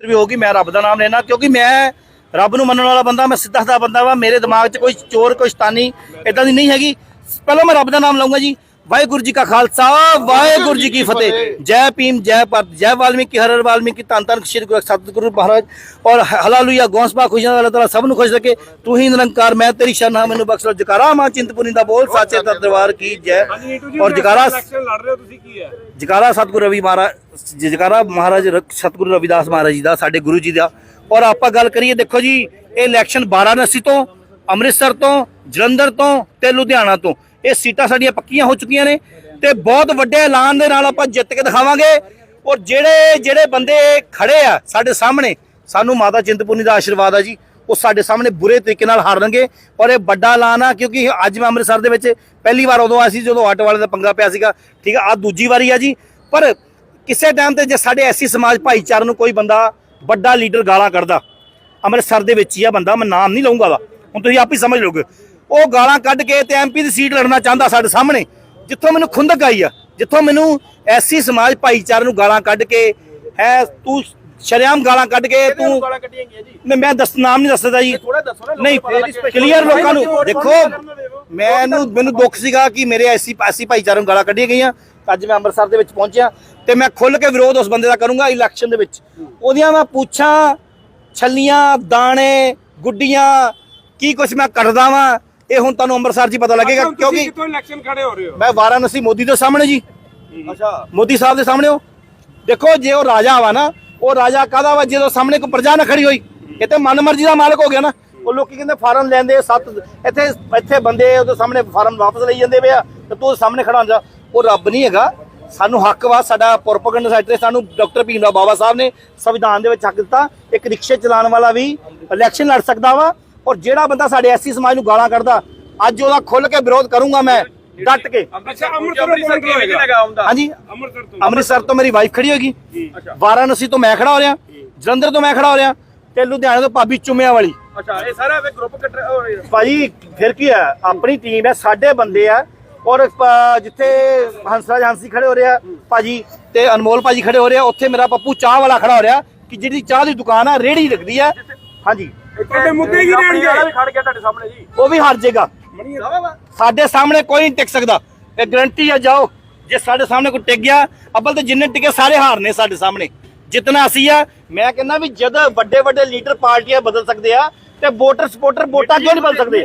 ਵੀ ਹੋਗੀ ਮੈਂ ਰੱਬ ਦਾ ਨਾਮ ਲੈਣਾ ਕਿਉਂਕਿ ਮੈਂ ਰੱਬ ਨੂੰ ਮੰਨਣ ਵਾਲਾ ਬੰਦਾ, ਮੈਂ ਸਿੱਧਾ ਦਾ ਬੰਦਾ ਵਾ, ਮੇਰੇ ਦਿਮਾਗ 'ਚ ਕੋਈ ਚੋਰ, ਕੋਈ ਸ਼ਤਾਨੀ ਇਦਾਂ ਦੀ ਨਹੀਂ ਹੈਗੀ। ਪਹਿਲਾਂ ਮੈਂ ਰੱਬ ਦਾ ਨਾਮ ਲਵਾਂਗਾ ਜੀ। ਵਾਹਿਗੁਰੂ ਜੀ ਕਾ ਖਾਲਸਾ ਵਾਹਿਗੁਰੂ ਜੀ ਕੀ ਫਤਿਹ। ਜੈ ਭੀਮ ਜੈ ਭਾਰਤ ਜੈ ਵਾਲਮੀਕੀ ਹਰ ਹਰ ਵਾਲਮੀਕੀ। ਧੰਨ ਧੰਨ ਸ਼੍ਰੀ ਗੁਰੂ ਸਤਿਗੁਰੂ ਮਹਾਰਾਜ। ਔਰ ਹਲਾਲੂਇਆ ਗੌਂਸਬਾ ਖੁਸ਼ੀਆਂ ਦਾ ਅੱਲਾਹ ਤਾਲਾ ਸਭ ਨੂੰ ਖੁਸ਼ ਰੱਖੇ। ਤੂੰ ਹੀ ਨਿਰੰਕਾਰ ਮੈਂ ਤੇਰੀ ਸ਼ਰਨ ਹਾਂ। ਮੈਨੂੰ ਬਖਸ਼ ਲੋ। ਜਕਾਰਾ ਮਾਂ ਚਿੰਤਪੁਰਨੀ ਦਾ ਬੋਲ ਸਾਚੇ ਦਾ ਦਰਬਾਰ ਕੀ ਜੈ। ਔਰ ਜਕਾਰਾ ਇਲੈਕਸ਼ਨ ਲੜ ਰਹੇ ਹੋ ਤੁਸੀਂ ਕੀ ਹੈ? ਜਕਾਰਾ ਸਤਿਗੁਰੂ ਰਵੀ ਮਹਾਰਾਜ ਜਕਾਰਾ ਮਹਾਰਾਜ ਸਤਿਗੁਰੂ ਰਵਿਦਾਸ ਮਹਾਰਾਜ ਜੀ ਦਾ ਸਾਡੇ ਗੁਰੂ ਜੀ ਦਾ। ਔਰ ਆਪਾਂ ਗੱਲ ਕਰੀਏ ਦੇਖੋ ਜੀ ਇਹ ਇਲੈਕਸ਼ਨ ਵਾਰਾਣਸੀ ਤੋਂ ਅੰਮ੍ਰਿਤਸਰ ਤੋਂ, ਜਲੰਧਰ ਤੋਂ ਤੇ ਲੁਧਿਆਣਾ ਤੋਂ। ਇਹ ਸੀਟਾਂ ਸਾਡੀਆਂ ਪੱਕੀਆਂ ਹੋ ਚੁੱਕੀਆਂ ਨੇ ਤੇ ਬਹੁਤ ਵੱਡੇ ਐਲਾਨ ਦੇ ਨਾਲ ਆਪਾਂ ਜਿੱਤ ਕੇ ਦਿਖਾਵਾਂਗੇ। ਔਰ ਜਿਹੜੇ ਜਿਹੜੇ ਬੰਦੇ ਖੜੇ ਆ ਸਾਡੇ ਸਾਹਮਣੇ, ਸਾਨੂੰ ਮਾਤਾ ਚਿੰਤਪੁਰਨੀ ਦਾ ਆਸ਼ੀਰਵਾਦ ਆ ਜੀ। ਉਹ ਸਾਡੇ ਸਾਹਮਣੇ ਬੁਰੇ ਤਰੀਕੇ ਨਾਲ ਹਾਰਨਗੇ। ਔਰ ਇਹ ਵੱਡਾ ਐਲਾਨ ਆ ਕਿਉਂਕਿ ਅੱਜ ਮੈਂ ਅੰਮ੍ਰਿਤਸਰ ਦੇ ਵਿੱਚ ਪਹਿਲੀ ਵਾਰ ਉਦੋਂ ਆਇਆ ਸੀ ਜਦੋਂ ਆਟੋ ਵਾਲੇ ਦਾ ਪੰਗਾ ਪਿਆ ਸੀਗਾ। ਠੀਕ ਆ ਆ ਦੂਜੀ ਵਾਰੀ ਆ ਜੀ। ਪਰ ਕਿਸੇ ਟਾਈਮ ਤੇ ਜੇ ਸਾਡੇ ਐਸੀ ਸਮਾਜ ਭਾਈਚਾਰੇ ਨੂੰ ਕੋਈ ਬੰਦਾ ਵੱਡਾ ਲੀਡਰ ਗਾਲਾਂ ਕੱਢਦਾ, ਅੰਮ੍ਰਿਤਸਰ ਦੇ ਵਿੱਚ ਹੀ ਆ ਬੰਦਾ, ਮੈਂ ਨਾਮ ਨਹੀਂ ਲਊਂਗਾ ਦਾ ਹੁਣ ਤੁਸੀਂ ਆਪ ਹੀ ਸਮਝ ਲਓਗੇ। ਉਹ ਗਾਲਾਂ ਕੱਢ ਕੇ ਤੇ ਐਮਪੀ ਦੀ ਸੀਟ ਲੜਨਾ ਚਾਹੁੰਦਾ ਸਾਡੇ ਸਾਹਮਣੇ ਜਿੱਥੋਂ ਮੈਨੂੰ ਖੁੰਦਕ ਆਈ ਆ ਜਿੱਥੋਂ ਮੈਨੂੰ ਐਸੀ ਸਮਾਜ ਭਾਈਚਾਰੇ ਨੂੰ ਗਾਲਾਂ ਕੱਢ ਕੇ ਹੈ ਤੂੰ ਸ਼ਰਿਆਮ ਗਾਲਾਂ ਕੱਢ ਕੇ ਤੂੰ ਮੈਂ ਮੈਂ ਦੱਸ ਨਾਮ ਨਹੀਂ ਦੱਸਦਾ ਜੀ। ਨਹੀਂ ਕਲੀਅਰ ਲੋਕਾਂ ਨੂੰ। ਦੇਖੋ ਮੈਨੂੰ ਮੈਨੂੰ ਦੁੱਖ ਸੀਗਾ ਕਿ ਮੇਰੇ ਐਸੀ ਐਸੀ ਭਾਈਚਾਰੇ ਨੂੰ ਗਾਲਾਂ ਕੱਢੀਆਂ ਗਈਆਂ। ਅੱਜ ਮੈਂ ਅੰਮ੍ਰਿਤਸਰ ਦੇ ਵਿੱਚ ਪਹੁੰਚਿਆ ਤੇ ਮੈਂ ਖੁੱਲ ਕੇ ਵਿਰੋਧ ਉਸ ਬੰਦੇ ਦਾ ਕਰੂੰਗਾ ਇਲੈਕਸ਼ਨ ਦੇ ਵਿੱਚ। ਉਹਦੀਆਂ ਮੈਂ ਪੁੱਛਾਂ ਛੱਲੀਆਂ ਦਾਣੇ ਗੁੱਡੀਆਂ ਕੀ ਕੁਛ ਮੈਂ ਕੱਢਦਾ ਵਾਂ ਇਹ ਹੁਣ ਤੁਹਾਨੂੰ ਅੰਮ੍ਰਿਤਸਰ 'ਚ ਹੀ ਪਤਾ ਲੱਗੇਗਾ ਕਿਉਂਕਿ ਕਿਉਂਕਿ ਕਿਤੋਂ ਇਲੈਕਸ਼ਨ ਖੜੇ ਹੋ ਰਹੇ ਹੋ? ਮੈਂ ਵਾਰਾਣਸੀ ਮੋਦੀ ਦੇ ਸਾਹਮਣੇ ਜੀ। ਅੱਛਾ। ਮੋਦੀ ਸਾਹਿਬ ਦੇ ਸਾਹਮਣੇ ਹੋ। ਦੇਖੋ ਜੇ ਉਹ ਰਾਜਾ ਵਾ ਨਾ ਉਹ ਰਾਜਾ ਕਾਹਦਾ ਵਾ? ਜਦੋਂ ਸਾਹਮਣੇ ਕੋਈ ਪ੍ਰਜਾ ਨਾ ਖੜੀ ਹੋਈ ਇਹ ਤੇ ਮਨਮਰਜ਼ੀ ਦਾ ਮਾਲਕ ਹੋ ਗਿਆ ਨਾ। ਉਹ ਲੋਕੀ ਕਹਿੰਦੇ ਫਾਰਮ ਲੈਂਦੇ ਸੱਤ ਇੱਥੇ ਇੱਥੇ ਬੰਦੇ ਉਹਦੇ ਸਾਹਮਣੇ ਫਾਰਮ ਵਾਪਸ ਲਈ ਜਾਂਦੇ ਪਿਆ ਤੇ ਤੂੰ ਸਾਹਮਣੇ ਖੜਾ ਹੁੰਦਾ ਉਹ ਰੱਬ ਨਹੀਂ ਹੈਗਾ। ਸਾਨੂੰ ਹੱਕ ਵਾ ਸਾਡਾ ਪ੍ਰੋਪਗੈਂਡਾ ਸਾਈਟ ਤੇ ਸਾਨੂੰ ਡਾਕਟਰ ਭੀਮ ਰਾਓ ਬਾਬਾ ਸਾਹਿਬ ਨੇ ਸੰਵਿਧਾਨ ਦੇ ਵਿੱਚ ਹੱਕ ਦਿੱਤਾ। ਇੱਕ ਰਿਕਸ਼ੇ ਚਲਾਉਣ ਵਾਲਾ ਵੀ ਇਲੈਕਸ਼ਨ ਲੜ ਸਕਦਾ ਵਾ। ਔਰ ਜਿਹੜਾ ਬੰਦਾ ਸਾਡੇ ਐਸੀ ਸਮਾਜ ਨੂੰ ਗਾਲਾਂ ਕੱਢਦਾ ਅੱਜ ਉਹਦਾ ਖੁੱਲ ਕੇ ਵਿਰੋਧ ਕਰੂੰਗਾ ਮੈਂ ਡਟ ਕੇ। ਅੱਛਾ ਅੰਮ੍ਰਿਤਸਰ ਤੋਂ ਕੌਣ ਹੋਏਗਾ ਹਾਂਜੀ ਅੰਮ੍ਰਿਤਸਰ ਤੋਂ। ਅੰਮ੍ਰਿਤਸਰ ਤੋਂ ਮੇਰੀ ਵਾਈਫ ਖੜੀ ਹੋਗੀ ਵਾਰਾਣਸੀ ਤੋਂ ਮੈਂ ਖੜਾ ਹੋ ਰਿਹਾ ਜਲੰਧਰ ਤੋਂ ਮੈਂ ਖੜਾ ਹੋ ਰਿਹਾ ਤੇ ਲੁਧਿਆਣੇ ਤੋਂ ਭਾਬੀ ਚੁੰਮਿਆਂ ਵਾਲੀ ਅੱਛਾ ਇਹ ਸਾਰਾ ਵੇ ਗਰੁੱਪ ਕੱਟ ਹੋ ਰਿਹਾ ਭਾਜੀ ਫਿਰ ਕੀ ਹੈ? ਆਪਣੀ ਟੀਮ ਹੈ ਸਾਡੇ ਬੰਦੇ ਆ। ਔਰ ਜਿੱਥੇ ਹੰਸਰਾਜ ਹੰਸੀ ਖੜੇ ਹੋ ਰਿਹਾ ਭਾਜੀ ਤੇ ਅਨਮੋਲ ਭਾਜੀ ਖੜੇ ਹੋ ਰਿਹਾ ਉੱਥੇ ਮੇਰਾ ਪੱਪੂ ਚਾਹ ਵਾਲਾ ਖੜਾ ਹੋ ਰਿਹਾ ਕਿ ਜਿਹੜੀ ਚਾਹ ਦੀ ਦੁਕਾਨ ਆ ਰੇੜੀ ਲੱਗਦੀ ਆ। ਹਾਂਜੀ। ਤੁਹਾਡੇ ਮੁੱਦੇ ਕੀ ਰਹਿਣਗੇ? ਵੀ ਖੜ ਗਿਆ ਤੁਹਾਡੇ ਸਾਹਮਣੇ ਜੀ। ਉਹ ਵੀ ਹਾਰ ਜਾਏਗਾ। ਮਣੀ ਸਾਡੇ ਸਾਹਮਣੇ ਕੋਈ ਨਹੀਂ ਟਿਕ ਸਕਦਾ। ਇਹ ਗਰੰਟੀ ਆ ਜਾਓ। ਜੇ ਸਾਡੇ ਸਾਹਮਣੇ ਕੋਈ ਟਿਕ ਗਿਆ ਅੱਬਲ ਤੇ ਜਿੰਨੇ ਟਿਕੇ ਸਾਰੇ ਹਾਰਨੇ ਸਾਡੇ ਸਾਹਮਣੇ। ਜਿਤਨਾ ਅਸੀਂ ਆ ਮੈਂ ਕਹਿੰਦਾ ਵੀ ਜਦ ਵੱਡੇ ਵੱਡੇ ਲੀਡਰ ਪਾਰਟੀਆਂ ਬਦਲ ਸਕਦੇ ਆ ਤੇ ਵੋਟਰ ਸਪੋਰਟਰ ਵੋਟਾਂ ਕਿਉਂ ਨਹੀਂ ਬਦਲ ਸਕਦੇ?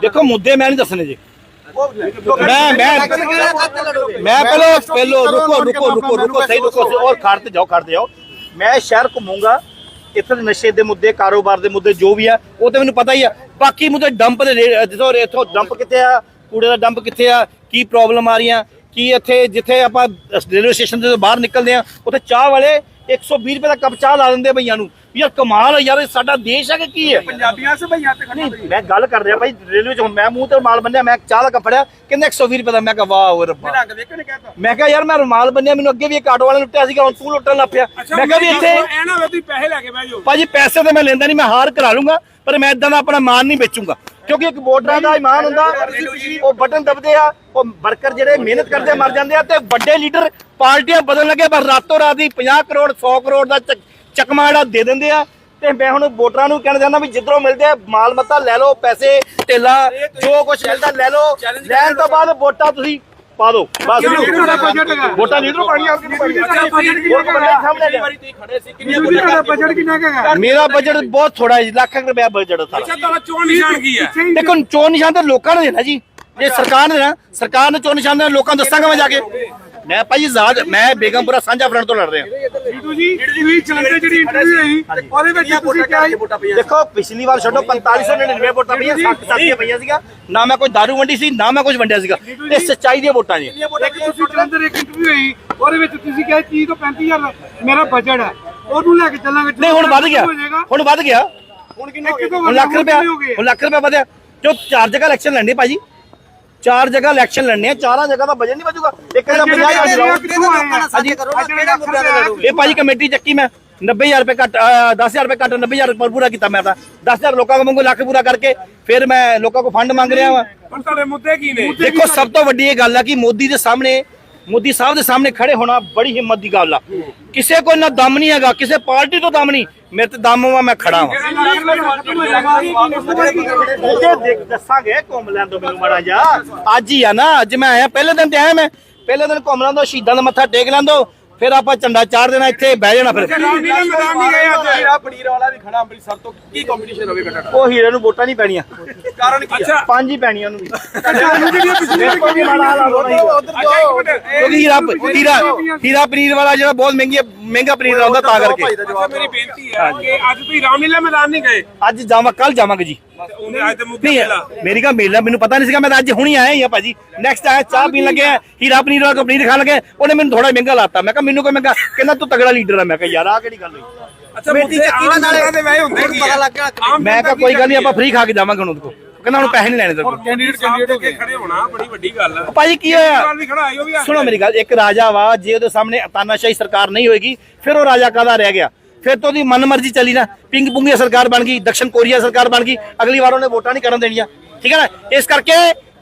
ਦੇਖੋ ਮੁੱਦੇ ਮੈਂ ਨਹੀਂ ਦੱਸਣੇ ਜੀ। ਮੈਂ ਮੈਂ ਮੈਂ ਪਹਿਲਾਂ ਪਹਿਲਾਂ ਰੁਕੋ ਰੁਕੋ ਰੁਕੋ ਰੁਕੋ ਸਹੀ ਰੁਕੋ ਔਰ ਖੜਤੇ ਜਾਓ ਖੜਤੇ ਜਾਓ। ਮੈਂ ਸ਼ਹਿਰ ਘੁੰਮੂੰਗਾ, ਇੱਥੇ ਨਸ਼ੇ ਦੇ ਮੁੱਦੇ, ਕਾਰੋਬਾਰ ਦੇ ਮੁੱਦੇ, ਜੋ ਵੀ ਆ, ਉਹ ਤੇ ਮੈਨੂੰ ਪਤਾ ਹੀ ਆ। ਬਾਕੀ ਮੁੱਦੇ ਡੰਪ ਦੇ ਰੇ- ਜਿੱਥੋਂ, ਇੱਥੋਂ ਡੰਪ ਕਿੱਥੇ ਆ, ਕੂੜੇ ਦਾ ਡੰਪ ਕਿੱਥੇ ਆ, ਕੀ ਪ੍ਰੋਬਲਮ ਆ ਰਹੀਆਂ, ਕੀ ਇੱਥੇ, ਜਿੱਥੇ ਆਪਾਂ ਰੇਲਵੇ ਸਟੇਸ਼ਨ ਦੇ ਬਾਹਰ ਨਿਕਲਦੇ ਆ, ਉੱਥੇ ਚਾਹ ਵਾਲੇ 120 ਰੁਪਏ ਦਾ ਕੱਪ ਚਾਹ ਲਾ ਦਿੰਦੇ ਭਈਆਂ ਨੂੰ। ਯਾਰ ਕਮਾਲ ਯਾਰ ਇਹ ਸਾਡਾ ਦੇਸ਼ ਹੈ ਕਿ ਕੀ ਹੈ? ਪੰਜਾਬੀਆਂ ਸੇ ਭਈਆਂ ਤੇ ਨਹੀਂ ਮੈਂ ਗੱਲ ਕਰ ਰਿਹਾ ਭਾਈ ਰੇਲਵੇ ਚ ਹੁਣ ਮੈਂ ਮੂੰਹ ਤੇ ਰੁਮਾਲ ਬੰਨਿਆ ਮੈਂ ਚਾਹ ਦਾ ਕੱਪ ਫੜਿਆ ਕਹਿੰਦੇ 120 ਰੁਪਏ ਦਾ ਮੈਂ ਕਿਹਾ ਵਾਹ ਓਏ ਰੱਬਾ। ਰੰਗ ਵੇਖਣ ਕਹਤਾ ਮੈਂ ਕਿਹਾ ਯਾਰ ਮੈਂ ਰੁਮਾਲ ਬੰਨਿਆ ਮੈਨੂੰ ਅੱਗੇ ਵੀ ਇੱਕ ਆਟੋ ਵਾਲੇ ਲੁੱਟਿਆ ਸੀਗਾ ਹੁਣ ਤੂੰ ਲੁੱਟਣ ਲੱਗ ਪਿਆ। ਮੈਂ ਕਿਹਾ ਵੀ ਇੱਥੇ ਐ ਨਾ ਵੇ ਤੁਸੀਂ ਪੈਸੇ ਲੈ ਕੇ ਬਹਿ ਜਾਓ। ਭਾਜੀ ਪੈਸੇ ਤੇ ਮੈਂ ਲੈਂਦਾ ਨਹੀਂ ਮੈਂ ਹਾਰ ਕਰਾ ਲੂੰਗਾ ਪਰ ਮੈਂ ਇਦਾਂ ਦਾ ਆਪਣਾ ਮਾਨ ਨਹੀਂ ਵੇਚੂੰਗਾ। ਕਿਉਂਕਿ ਇੱਕ ਵੋਟਰਾਂ ਦਾ ਇਮਾਨ ਹੁੰਦਾ ਉਹ ਬਟਨ ਦਬਦੇ ਆ ਉਹ ਵਰਕਰ ਜਿਹੜੇ ਮਿਹਨਤ ਕਰਦੇ ਮਰ ਜਾਂਦੇ ਆ ਤੇ ਵੱਡੇ ਲੀਡਰ ਪਾਰਟੀਆਂ ਬਦਲਣ ਲੱਗੇ ਪਰ ਰਾਤੋਂ ਰਾਤ ਹੀ 50 ਕਰੋੜ 100 ਕਰੋੜ ਦਾ ਚਕਮਾ ਜਿਹੜਾ ਦੇ ਦਿੰਦੇ ਆ। ਤੇ ਮੈਂ ਹੁਣ ਵੋਟਰਾਂ ਨੂੰ ਕਹਿਣਾ ਚਾਹੁੰਦਾ ਵੀ ਜਿੱਧਰੋਂ ਮਿਲਦੇ ਆ ਮਾਲ ਮੱਤਾ ਲੈ ਲਓ ਪੈਸੇ ਢੇਲਾ ਜੋ ਕੁਝ ਮਿਲਦਾ ਲੈ ਲਓ। ਲੈਣ ਤੋਂ ਬਾਅਦ ਵੋਟਾਂ ਤੁਸੀਂ ਪਾ ਦਿਓ। ਬਸ। ਤੁਹਾਡਾ ਬਜਟ ਹੈਗਾ ਵੋਟਾਂ ਲੀਡਰੋਂ ਪਾਣੀਆਂ ਆਪਕੀ ਨਹੀਂ ਪਾਣੀਆਂ ਅੱਛਾ ਬਜਟ ਹੋਰ ਕੋਈ ਬੰਦੇ ਸਾਹਮਣੇ ਲਿਆ। ਵਾਰੀ ਤੁਸੀਂ ਖੜੇ ਸੀ ਕਿੰਨੀ ਤੁਹਾਡਾ ਬਜਟ ਕਿੰਨਾ ਹੈਗਾ? ਮੇਰਾ ਬਜਟ ਬਹੁਤ ਥੋੜਾ ਹੈ ਜੀ, ਲੱਖ ਰੁਪਇਆ ਬਜਟ ਹੈ ਸਾਰਾ। ਅੱਛਾ ਤੁਹਾਡਾ ਚੋਣ ਨਿਸ਼ਾਨ ਕੀ ਹੈ? ਦੇਖੋ ਚੋਣ ਨਿਸ਼ਾਨ ਤਾਂ ਲੋਕਾਂ ਨੇ ਦੇਣਾ ਜੀ। ਜੇ ਸਰਕਾਰ ਨੇ ਦੇਣਾ ਸਰਕਾਰ ਨੇ ਚੋਣ ਨਿਸ਼ਾਨ ਦੇਣਾ ਲੋਕਾਂ ਨੂੰ ਦੱਸਾਂਗਾ ਮੈਂ ਜਾ ਕੇ। ਮੈਂ ਭਾਈ ਆਜ਼ਾਦ ਮੈਂ ਬੇਗਮਪੁਰਾ ਸਾਂਝਾ ਫਰੰਟ ਤੋਂ ਲੜ ਰਿਹਾ। ਜੀਤੂ ਜੀ ਤੁਸੀਂ ਜਲੰਧਰ ਜਿਹੜੀ ਇੰਟਰਵਿਊ ਹੋਈ ਉਹਦੇ ਵਿੱਚ ਤੁਸੀਂ ਕਿਹਾ ਸੀ- ਦੇਖੋ ਪਿਛਲੀ ਵਾਰ ਛੱਡੋ 4599 ਵੋਟਾਂ ਪਈਆਂ 60 ਸਾਥੀਆਂ ਪਈਆਂ ਸੀਗਾ ਨਾ ਮੈਂ ਕੋਈ ਦਾਰੂ ਵੰਡੀ ਸੀ ਨਾ ਮੈਂ ਕੁਝ ਵੰਡਿਆ ਸੀਗਾ। ਇਹ ਸੱਚਾਈ ਦੀਆਂ ਵੋਟਾਂ ਜੀ ਇੱਕ ਤੁਸੀਂ ਜਲੰਧਰ ਇੱਕ ਇੰਟਰਵਿਊ ਹੋਈ ਉਹਦੇ ਵਿੱਚ ਤੁਸੀਂ ਕਿਹਾ 30 ਤੋਂ 35000 ਮੇਰਾ ਬਜਟ ਹੈ। ਉਹਨੂੰ ਲੈ ਕੇ ਚੱਲਾਂਗੇ ਨਹੀਂ ਹੁਣ ਵੱਧ ਗਿਆ। ਹੁਣ ਵੱਧ ਗਿਆ। ਹੁਣ ਕਿੰਨਾ ਹੋ ਗਿਆ ਹੁਣ ਲੱਖ ਰੁਪਇਆ ਹੁਣ ਲੱਖ ਰੁਪਇਆ ਵਧਿਆ। ਜੋ ਚਾਰ ਜਗ੍ਹਾ ਇਲੈਕਸ਼ਨ ਲੜਨੇ ਭਾਜੀ। ਚਾਰ ਜਗ੍ਹਾ ਇਲੈਕਸ਼ਨ ਲੜਨੇ ਆ ਚਾਰਾਂ ਜਗ੍ਹਾ ਦਾ ਬਜਟ ਨਹੀਂ ਵਧੂਗਾ। ਇੱਕ ਦਾ 50000 ਲਾਓ ਹਾਂਜੀ। ਕਿਹੜਾ ਮੁੱਦਾ ਇਹ ਭਾਜੀ ਕਮੇਟੀ ਚੱਕੀ ਮੈਂ 90000 ਰੁਪਏ ਘੱਟ ਅਹ, 10000 ਰੁਪਏ ਘੱਟ 90000 ਰੁਪਏ ਪੂਰਾ ਕੀਤਾ ਮੈਂ ਤਾਂ। 10000 ਲੋਕਾਂ ਕੋਲ ਮੰਗੋ ਲੱਖ ਪੂਰਾ ਕਰਕੇ ਫਿਰ ਮੈਂ ਲੋਕਾਂ ਕੋਲ ਫੰਡ ਮੰਗ ਰਿਹਾ ਵਾਂ। ਹੁਣ ਤੁਹਾਡੇ ਮੁੱਦੇ ਕੀ ਨੇ? ਦੇਖੋ ਸਭ ਤੋਂ ਵੱਡੀ ਇਹ ਗੱਲ ਆ ਕਿ ਮੋਦੀ ਦੇ ਸਾਹਮਣੇ ਮੋਦੀ ਸਾਹਿਬ ਦੇ ਸਾਹਮਣੇ ਖੜੇ ਹੋਣਾ ਬੜੀ ਹਿੰਮਤ ਦੀ ਗੱਲ ਆ। ਕਿਸੇ ਕੋਲ ਨਾ ਦਮ ਨਹੀਂ ਹੈਗਾ ਕਿਸੇ ਪਾਰਟੀ ਤੋਂ ਦਮ ਨਹੀਂ। ਮੇਰੇ ਤੇ ਦਮ ਵਾ ਮੈਂ ਖੜਾ ਵਾਂ ਦੱਸਾਂਗੇ ਘੁੰਮ ਲੈਣ ਦੋ ਮੈਨੂੰ ਮਾੜਾ ਜਾ ਅੱਜ ਹੀ ਆ ਨਾ ਅੱਜ ਮੈਂ ਆਇਆ ਪਹਿਲੇ ਦਿਨ ਤੇ ਆਇਆ ਮੈਂ। ਪਹਿਲੇ ਦਿਨ ਘੁੰਮ ਲੈਣ ਦੋ ਸ਼ਹੀਦਾਂ ਦਾ ਮੱਥਾ ਟੇਕ ਲੈਣ ਦੋ ਫਿਰ ਆਪਾਂ ਝੰਡਾ ਚਾੜ ਦੇਣਾ ਇੱਥੇ ਬਹਿ ਜਾਣਾ ਫਿਰ। ਰਾਮਲੀਲਾ ਮੈਦਾਨ ਨਹੀਂ ਗਏ ਅੱਜ। ਹੀਰਾ ਪਨੀਰ ਵਾਲਾ ਵੀ ਖੜਾ ਅੰਮ੍ਰਿਤਸਰ ਤੋਂ ਕੀ ਕੰਪੀਟੀਸ਼ਨ ਹੋਵੇਗਾ ਤੁਹਾਡਾ ਉਹ ਹੀਰੇ ਨੂੰ ਵੋਟਾਂ ਨਹੀਂ ਪੈਣੀਆਂ। ਕਾਰਨ ਕੀ ਆ? ਪੰਜ ਹੀ ਪੈਣੀਆਂ ਉਹਨੂੰ ਵੀ। ਅੱਛਾ ਕਿਉਂਕਿ ਹੀਰਾ ਹੀਰਾ ਹੀਰਾ ਪਨੀਰ ਵਾਲਾ ਜਿਹੜਾ ਬਹੁਤ ਮਹਿੰਗੀ ਮਹਿੰਗਾ ਪਨੀਰ ਆਉਂਦਾ ਤਾਂ ਕਰਕੇ। ਅੱਛਾ ਮੇਰੀ ਬੇਨਤੀ ਹੈ ਕਿ ਅੱਜ ਤੁਸੀਂ ਰਾਮਲੀਲਾ ਮੈਦਾਨ ਨਹੀਂ ਗਏ? ਅੱਜ ਜਾਵਾਂ ਕੱਲ ਜਾਵਾਂਗੇ ਜੀ। ਉਹਨੇ ਅੱਜ ਤੇ ਮੁੱਦੇ ਨਹੀਂ ਮੇਲਾ। ਮੇਰੀ ਕਾ ਮੇਲਾ ਮੈਨੂੰ ਪਤਾ ਨਹੀਂ ਸੀਗਾ ਮੈਂ ਤਾਂ ਅੱਜ ਹੁਣੀ ਆਇਆ ਹੀ ਆ ਭਾਜੀ। ਨੈਕਸਟ ਆਇਆ ਚਾਹ ਪੀਣ ਲੱਗੇ ਆ ਹੀਰਾ ਪਨੀਰ ਵਾਲਾ ਪਨੀਰ ਖਾਣ ਲੱਗੇ ਉਹਨੇ ਮੈਨੂੰ ਥੋੜਾ ਮਹਿੰਗਾ ਲਾਤਾ। ਮੈਂ ਕਿਹਾ ਮੈਨੂੰ ਕੋਈ ਮਹਿੰਗਾ ਕਹਿੰਦਾ ਤੂੰ ਤਗੜਾ ਲੀਡਰ ਆ। ਮੈਂ ਕਿਹਾ ਯਾਰ ਆ ਕਿਹੜੀ ਗੱਲ ਹੋਈ? ਅੱਛਾ ਹੁੰਦੇ ਕੀ ਪਤਾ ਲੱਗ ਗਿਆ ਮੈਂ ਕਿਹਾ ਕੋਈ ਗੱਲ ਨਹੀਂ ਆਪਾਂ ਫ੍ਰੀ ਖਾ ਕੇ ਜਾਵਾਂਗੇ ਹੁਣ ਉਹਦੇ ਕੋਲ। ਕਹਿੰਦਾ ਹੁਣ ਪੈਸੇ ਨਹੀਂ ਲੈਣੇ ਤੇਰੇ ਕੋਲ। ਕੈਂਡੀਡੇਟ ਕੈਂਡੀਡੇਟ ਹੋ ਕੇ ਖੜੇ ਹੋਣਾ ਬੜੀ ਵੱਡੀ ਗੱਲ ਹੈ ਭਾਜੀ ਕੀ ਹੋਇਆ? ਸਵਾਲ ਵੀ ਖੜਾ ਆਇਓ ਵੀ ਸੁਣੋ ਮੇਰੀ ਗੱਲ ਇੱਕ ਰਾਜਾ ਵਾ ਜੇ ਉਹਦੇ ਸਾਹਮਣੇ ਤਾਨਾਸ਼ਾਹੀ ਸਰਕਾਰ ਨਹੀਂ ਹੋਏਗੀ ਫਿਰ ਉਹ ਰਾਜਾ ਕਾਦਾ ਰਹਿ ਗਿਆ? ਫਿਰ ਤਾਂ ਉਹਦੀ ਮਨਮਰਜ਼ੀ ਚੱਲੀ ਨਾ। ਪਿੰਗ ਪੁੰਗੀਆ ਸਰਕਾਰ ਬਣ ਗਈ ਦਕਸ਼ਨ ਕੋਰੀਆ ਸਰਕਾਰ ਬਣ ਗਈ ਅਗਲੀ ਵਾਰ ਉਹਨੇ ਵੋਟਾਂ ਨਹੀਂ ਕਰਨ ਦੇਣੀਆਂ। ਠੀਕ ਹੈ ਨਾ? ਇਸ ਕਰਕੇ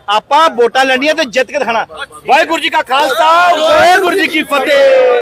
ਆਪਾਂ ਵੋਟਾਂ ਲੈਣੀਆਂ ਤੇ ਜਿੱਤ ਕੇ ਦਿਖਾਣਾ ਵਾਹਿਗੁਰੂ ਜੀ ਕਾ ਖਾਲਸਾ ਵਾਹਿਗੁਰੂ ਜੀ ਕੀ ਫਤਿਹ।